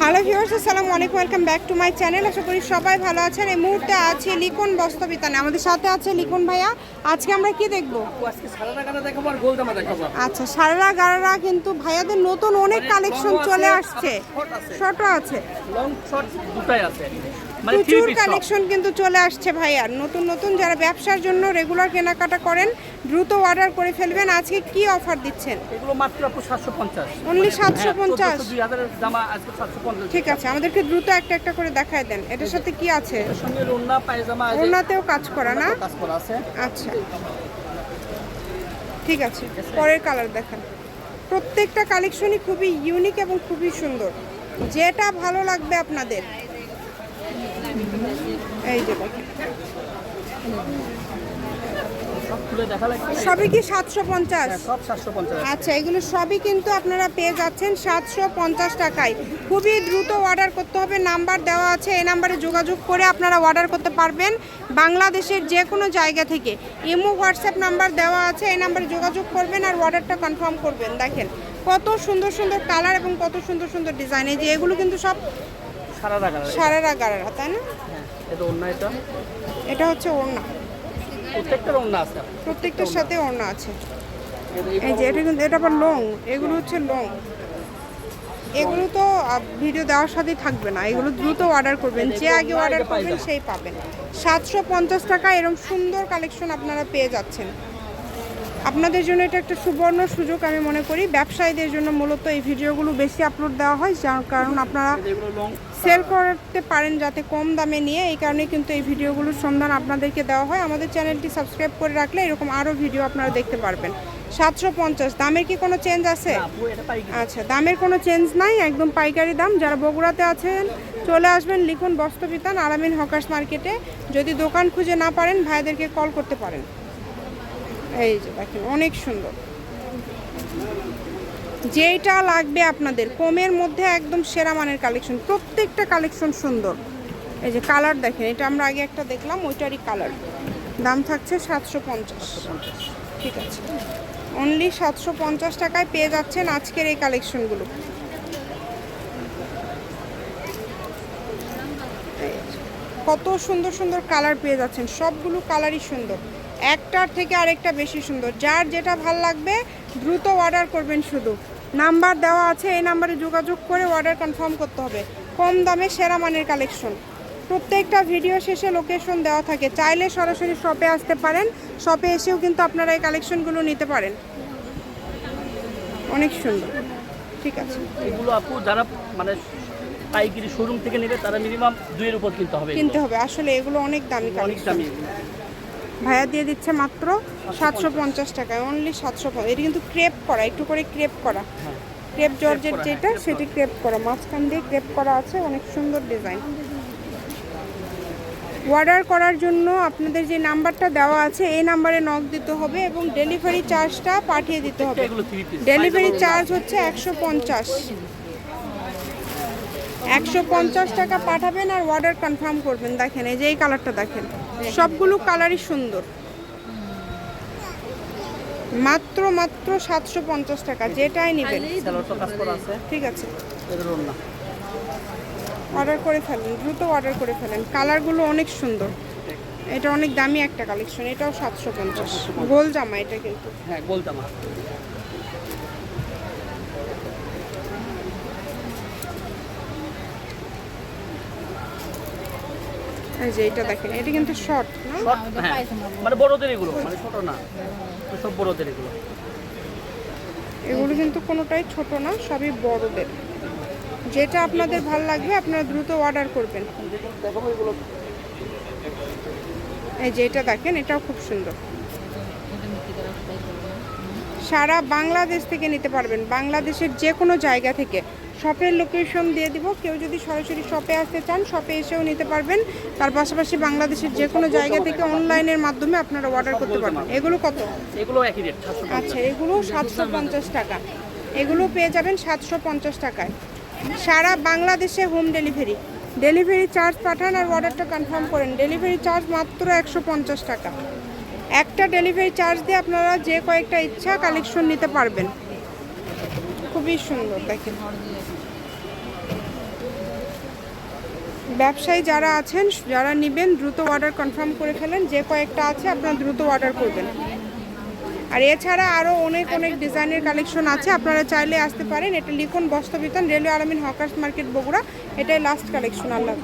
Hello viewers আসসালামু আলাইকুম welcome back to my channel আশা করি সবাই ভালো আছেন। এই মুহূর্তে আছে লিখন বস্তবিতানে আমাদের সাথে আছে লিখন ভাইয়া। আজকে আমরা কি দেখব? আজকে সারা টাকাটা দেখাবো আর গোলদামা দেখাবো। আচ্ছা সারারা গারারা কিন্তু ভাইয়াদের নতুন অনেক কালেকশন চলে আসছে। ছোট আছে। লং শর্ট দুটাই আছে। মানে প্রচুর কালেকশন কিন্তু চলে আসছে ভাইয়ার নতুন নতুন যারা ব্যবসার জন্য রেগুলার কেনাকাটা করেন দ্রুত অর্ডার করে ফেলবেন। আজকে কি অফার দিচ্ছেন? এগুলো মাত্র আপু সাতশো পঞ্চাশ। Only 750? দুই হাজারের জামা আজকে সাতশো পঞ্চাশ। ঠিক আছে আমাদেরকে দ্রুত একটা একটা করে দেখায় দেন। এটার সাথে কি আছে? সঙ্গে পায়জামা আছে। কাজ করা না? কাজ করা আছে। আচ্ছা। ঠিক আছে পরের কালার দেখান। প্রত্যেকটা কালেকশনই খুবই ইউনিক এবং খুবই সুন্দর। যেটা ভালো লাগবে আপনাদের। এই যে সবই কি হ্যাঁ, সাতশো পঞ্চাশ। আচ্ছা এগুলো সবই কিন্তু আপনারা পেয়ে যাচ্ছেন সাতশো পঞ্চাশ টাকায়। খুবই দ্রুত অর্ডার করতে হবে নাম্বার দেওয়া আছে এই নাম্বারে যোগাযোগ করে আপনারা অর্ডার করতে পারবেন বাংলাদেশের যে কোনো জায়গা থেকে। ইমো হোয়াটসঅ্যাপ নাম্বার দেওয়া আছে এই নাম্বারে যোগাযোগ করবেন আর অর্ডারটা কনফার্ম করবেন। দেখেন কত সুন্দর সুন্দর কালার এবং কত সুন্দর সুন্দর ডিজাইন এই যে এগুলো কিন্তু সব সারারা গারারা তাই না? হ্যাঁ এটা অন্য এটা? এটা হচ্ছে ওড়না। প্রত্যেকটার অন্য আছে প্রত্যেকটার সাথে ওড়না আছে। এই যে এটা কিন্তু এটা আবার লং এগুলো হচ্ছে লং। এগুলো তো ভিডিও দেওয়ার সাথেই থাকবে না। এগুলো দ্রুত অর্ডার করবেন। যে আগে অর্ডার করবেন সেই পাবেন। সাতশো পঞ্চাশ টাকা এরকম সুন্দর কালেকশন আপনারা পেয়ে যাচ্ছেন। আপনাদের জন্য এটা একটা সুবর্ণ সুযোগ আমি মনে করি। ব্যবসায়ীদের জন্য মূলত এই ভিডিওগুলো বেশি আপলোড দেওয়া হয় যার কারণ আপনারা সেল করতে পারেন যাতে কম দামে নিয়ে এই কারণে কিন্তু এই ভিডিওগুলোর সন্ধান আপনাদেরকে দেওয়া হয়। আমাদের চ্যানেলটি সাবস্ক্রাইব করে রাখলে এরকম আরও ভিডিও আপনারা দেখতে পারবেন। সাতশো পঞ্চাশ দামের কি কোনো চেঞ্জ আছে? আচ্ছা দামের কোনো চেঞ্জ নাই একদম পাইকারি দাম। যারা বগুড়াতে আছেন চলে আসবেন লিখুন বস্ত্রবিতান আলামিন হকার্স মার্কেটে। যদি দোকান খুঁজে না পারেন ভাইদেরকে কল করতে পারেন। এই যে দেখেন, অনেক সুন্দর। যেটা লাগবে আপনাদের, কমের মধ্যে একদম সেরা মানের কালেকশন, প্রত্যেকটা কালেকশন সুন্দর। এই যে কালার দেখেন, এটা আমরা আগে একটা দেখলাম, ওইটারই কালার। দাম থাকছে সাতশো পঞ্চাশ। ঠিক আছে। অনলি সাতশো পঞ্চাশ টাকায় পেয়ে যাচ্ছেন আজকের এই কালেকশনগুলো। কত সুন্দর সুন্দর কালার পেয়ে যাচ্ছেন, সবগুলো কালারই সুন্দর। একটার থেকে আরেকটা বেশি সুন্দর। যার যেটা ভালো লাগবে দ্রুত অর্ডার করবেন শুধু। নাম্বার দেওয়া আছে এই নাম্বারে যোগাযোগ করে অর্ডার কনফার্ম করতে হবে। কম দামে সেরা মানের কালেকশন প্রত্যেকটা ভিডিও শেষে লোকেশন দেওয়া থাকে। চাইলে সরাসরি শপে আসতে পারেন। শপে এসেও কিন্তু আপনারা এই কালেকশনগুলো নিতে পারেন। অনেক সুন্দর। ঠিক আছে। এগুলো আপু যারা মানে পাইকারি শোরুম থেকে নেবে তারা মিনিমাম দুইয়ের উপর কিনতে হবে কিনতে হবে। আসলে এগুলো অনেক দামি অনেক দামি। ভাইয়া দিয়ে দিচ্ছে মাত্র সাতশো পঞ্চাশ টাকায় অনলি সাতশো এটা কিন্তু ক্রেপ করা একটু করে ক্রেপ করা। হ্যাঁ ক্রেপ জর্জের যেটা হ্যাঁ, সেটি ক্রেপ করা। মাঝখান দিয়ে ক্রেপ করা আছে অনেক সুন্দর ডিজাইন অর্ডার করার জন্য আপনাদের যে নাম্বারটা দেওয়া আছে এই নাম্বারে নক দিতে হবে এবং ডেলিভারি চার্জটা পাঠিয়ে দিতে হবে। ডেলিভারি চার্জ হচ্ছে একশো পঞ্চাশ। একশো পঞ্চাশ টাকা পাঠাবেন আর অর্ডার কনফার্ম করবেন। দেখেন এই যে এই কালারটা দেখেন। সবগুলো কালারই সুন্দর। মাত্র মাত্র সাতশো পঞ্চাশ টাকা যেটাই নেবেন। ঠিক আছে। অর্ডার করে ফেলেন দ্রুত অর্ডার করে ফেলেন। কালারগুলো অনেক সুন্দর। এটা অনেক দামি একটা কালেকশন এটাও সাতশো পঞ্চাশ। গোল জামা এটা কিন্তু। হ্যাঁ গোলদামা এই যে এটা দেখেন এটা কিন্তু শর্ট না? হ্যাঁ। মানে বড়দের এগুলো মানে ছোট না। সব বড়দের এগুলো। এগুলো কিন্তু কোনোটাই ছোট না সবই বড়দের। যেটা আপনাদের ভালো লাগবে আপনারা দ্রুত অর্ডার করবেন। এই যে এটা দেখেন এটাও খুব সুন্দর। সারা বাংলাদেশ থেকে নিতে পারবেন। বাংলাদেশের যে কোনো জায়গা থেকে। শপের লোকেশন দিয়ে দিব। কেউ যদি সরাসরি শপে আসতে চান শপে এসেও নিতে পারবেন। তার পাশাপাশি বাংলাদেশের যে কোনো জায়গা থেকে অনলাইনের মাধ্যমে আপনারা অর্ডার করতে পারবেন। এগুলো কত? এগুলো একই রেট আচ্ছা এগুলো সাতশো পঞ্চাশ টাকা। এগুলো পেয়ে যাবেন সাতশো পঞ্চাশ টাকায়। সারা বাংলাদেশে হোম ডেলিভারি ডেলিভারি চার্জ পাঠান আর অর্ডারটা কনফার্ম করেন। ডেলিভারি চার্জ মাত্র একশো পঞ্চাশ টাকা। একটা ডেলিভারি চার্জ দিয়ে আপনারা যে কয়েকটা ইচ্ছা কালেকশন নিতে পারবেন। খুবই সুন্দর, দেখেন। ব্যবসায়ী যারা আছেন, যারা নেবেন, দ্রুত অর্ডার কনফার্ম করে ফেলেন। যে কয়েকটা আছে, আপনারা দ্রুত অর্ডার করবেন। আর এছাড়া আরও অনেক অনেক ডিজাইনের কালেকশন আছে। আপনারা চাইলে আসতে পারেন। এটা লিখুন বস্ত্র বিতান রেলওয়ে আলমিন হকার্স মার্কেট, বগুড়া। এটাই লাস্ট কালেকশন আল্লাহ।